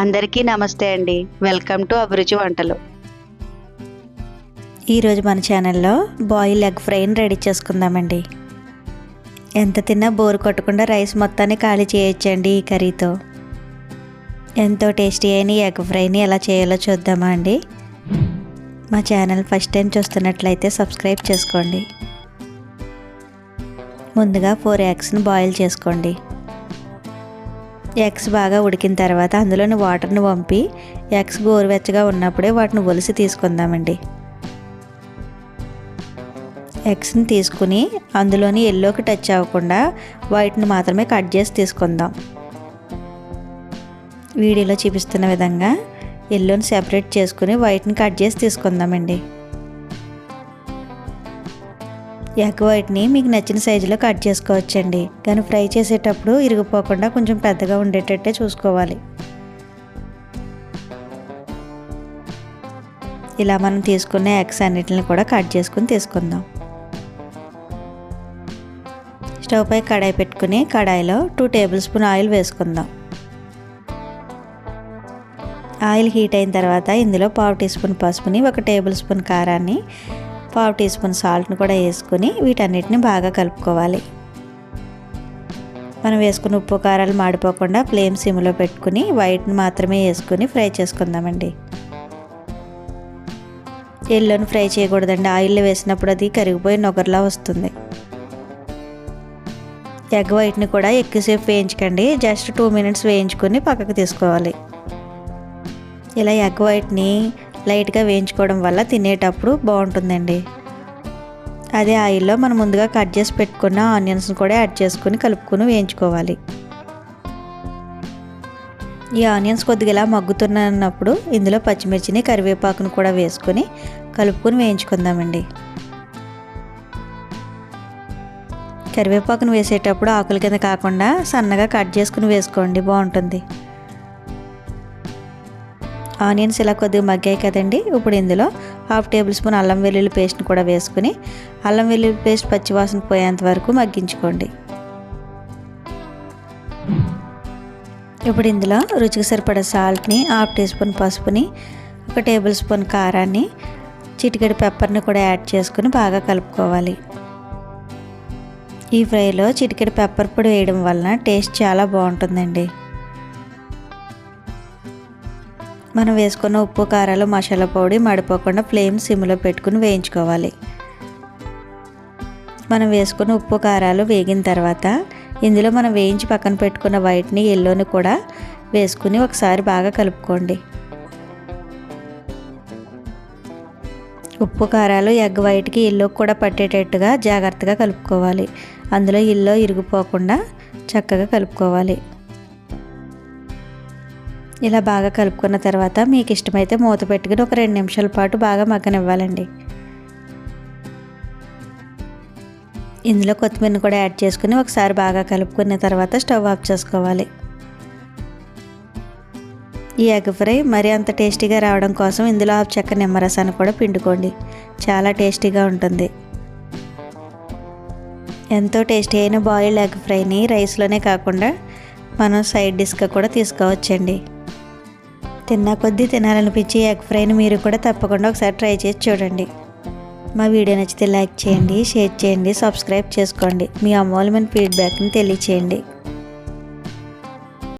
అందరికీ నమస్తే అండి. వెల్కమ్ టు అభిరుచి వంటలు. ఈరోజు మన ఛానల్లో బాయిల్ ఎగ్ ఫ్రైని రెడీ చేసుకుందామండి. ఎంత తిన్నా బోరు కొట్టకుండా రైస్ మొత్తాన్ని ఖాళీ చేయొచ్చండి ఈ కర్రీతో. ఎంతో టేస్టీ అయిన ఈ ఎగ్ ఫ్రైని ఎలా చేయాలో చూద్దామా అండి. మా ఛానల్ ఫస్ట్ టైం చూస్తున్నట్లయితే సబ్స్క్రైబ్ చేసుకోండి. ముందుగా ఫోర్ ఎగ్స్ని బాయిల్ చేసుకోండి. ఎగ్స్ బాగా ఉడికిన తర్వాత అందులోని వాటర్ని పంపి ఎగ్స్ గోరువెచ్చగా ఉన్నప్పుడే వాటిని ఒలిసి తీసుకుందామండి. ఎగ్స్ని తీసుకుని అందులోని ఎల్లోకి టచ్ అవ్వకుండా వైట్ని మాత్రమే కట్ చేసి తీసుకుందాం. వీడియోలో చూపిస్తున్న విధంగా ఎల్లోని సెపరేట్ చేసుకుని వైట్ని కట్ చేసి తీసుకుందామండి. ఎగ్ వైట్ని మీకు నచ్చిన సైజులో కట్ చేసుకోవచ్చండి. కానీ ఫ్రై చేసేటప్పుడు ఇరిగిపోకుండా కొంచెం పెద్దగా ఉండేటట్టే చూసుకోవాలి. ఇలా మనం తీసుకున్న ఎగ్స్ అన్నిటిని కూడా కట్ చేసుకుని తీసుకుందాం. స్టవ్ పై కడాయి పెట్టుకుని కడాయిలో టూ టేబుల్ స్పూన్ ఆయిల్ వేసుకుందాం. ఆయిల్ హీట్ అయిన తర్వాత ఇందులో పావు టీ స్పూన్ పసుపుని ఒక టేబుల్ స్పూన్ కారాన్ని పావు టీ స్పూన్ సాల్ట్ని కూడా వేసుకుని వీటన్నిటిని బాగా కలుపుకోవాలి. మనం వేసుకున్న ఉప్పు కారాలు మాడిపోకుండా ఫ్లేమ్ సిమ్లో పెట్టుకుని వైట్ని మాత్రమే వేసుకుని ఫ్రై చేసుకుందామండి. ఎల్లోని ఫ్రై చేయకూడదండి. ఆయిల్ వేసినప్పుడు అది కరిగిపోయి నొగర్లా వస్తుంది. ఎగ్ వైట్ని కూడా ఎక్కువసేపు వేయించకండి. జస్ట్ టూ మినిట్స్ వేయించుకొని పక్కకు తీసుకోవాలి. ఇలా ఎగ్ వైట్ని లైట్గా వేయించుకోవడం వల్ల తినేటప్పుడు బాగుంటుందండి. అదే ఆయిల్లో మనం ముందుగా కట్ చేసి పెట్టుకున్న ఆనియన్స్ని కూడా యాడ్ చేసుకుని కలుపుకొని వేయించుకోవాలి. ఈ ఆనియన్స్ కొద్దిగా ఇలా మగ్గుతున్నప్పుడు ఇందులో పచ్చిమిర్చిని కరివేపాకును కూడా వేసుకొని కలుపుకొని వేయించుకుందామండి. కరివేపాకును వేసేటప్పుడు ఆకుల కింద కాకుండా సన్నగా కట్ చేసుకుని వేసుకోండి బాగుంటుంది. ఆనియన్స్ ఇలా కొద్దిగా మగ్గాయి కదండి. ఇప్పుడు ఇందులో హాఫ్ టేబుల్ స్పూన్ అల్లం వెల్లుల్లి పేస్ట్ని కూడా వేసుకుని అల్లం వెల్లుల్లి పేస్ట్ పచ్చివాసన పోయేంత వరకు మగ్గించుకోండి. ఇప్పుడు ఇందులో రుచికి సరిపడే సాల్ట్ని హాఫ్ టీ స్పూన్ పసుపుని ఒక టేబుల్ స్పూన్ కారాన్ని చిటికెడు పెప్పర్ని కూడా యాడ్ చేసుకుని బాగా కలుపుకోవాలి. ఈ ఫ్రైలో చిటికెడు పెప్పర్ పొడి వేయడం వలన టేస్ట్ చాలా బాగుంటుందండి. మనం వేసుకున్న ఉప్పు కారాలు మసాలా పొడి మడిపోకుండా ఫ్లేమ్ సిమ్లో పెట్టుకుని వేయించుకోవాలి. మనం వేసుకున్న ఉప్పు కారాలు వేగిన తర్వాత ఇందులో మనం వేయించి పక్కన పెట్టుకున్న వైట్ని ఎల్లోని కూడా వేసుకుని ఒకసారి బాగా కలుపుకోండి. ఉప్పు కారాలు ఎగ్ వైట్కి ఎల్లో కూడా పట్టేటట్టుగా జాగ్రత్తగా కలుపుకోవాలి. అందులో ఇల్లు ఇరిగిపోకుండా చక్కగా కలుపుకోవాలి. ఇలా బాగా కలుపుకున్న తర్వాత మీకు ఇష్టమైతే మూత పెట్టుకుని ఒక రెండు నిమిషాల పాటు బాగా మగ్గనివ్వాలండి. ఇందులో కొత్తిమీరని కూడా యాడ్ చేసుకుని ఒకసారి బాగా కలుపుకున్న తర్వాత స్టవ్ ఆఫ్ చేసుకోవాలి. ఈ ఎగ్ ఫ్రై మరీ అంత టేస్టీగా రావడం కోసం ఇందులో ఆఫ్ చెక్క నిమ్మరసాన్ని కూడా పిండుకోండి. చాలా టేస్టీగా ఉంటుంది. ఎంతో టేస్టీ అయిన బాయిల్డ్ ఎగ్ ఫ్రైని రైస్లోనే కాకుండా మనం సైడ్ డిష్గా కూడా తీసుకోవచ్చండి. తిన్న కొద్దీ తినాలనిపించి ఎగ్ ఫ్రైని మీరు కూడా తప్పకుండా ఒకసారి ట్రై చేసి చూడండి. మా వీడియో నచ్చితే లైక్ చేయండి షేర్ చేయండి సబ్స్క్రైబ్ చేసుకోండి. మీ అమూల్యమైన ఫీడ్బ్యాక్ని తెలియచేయండి.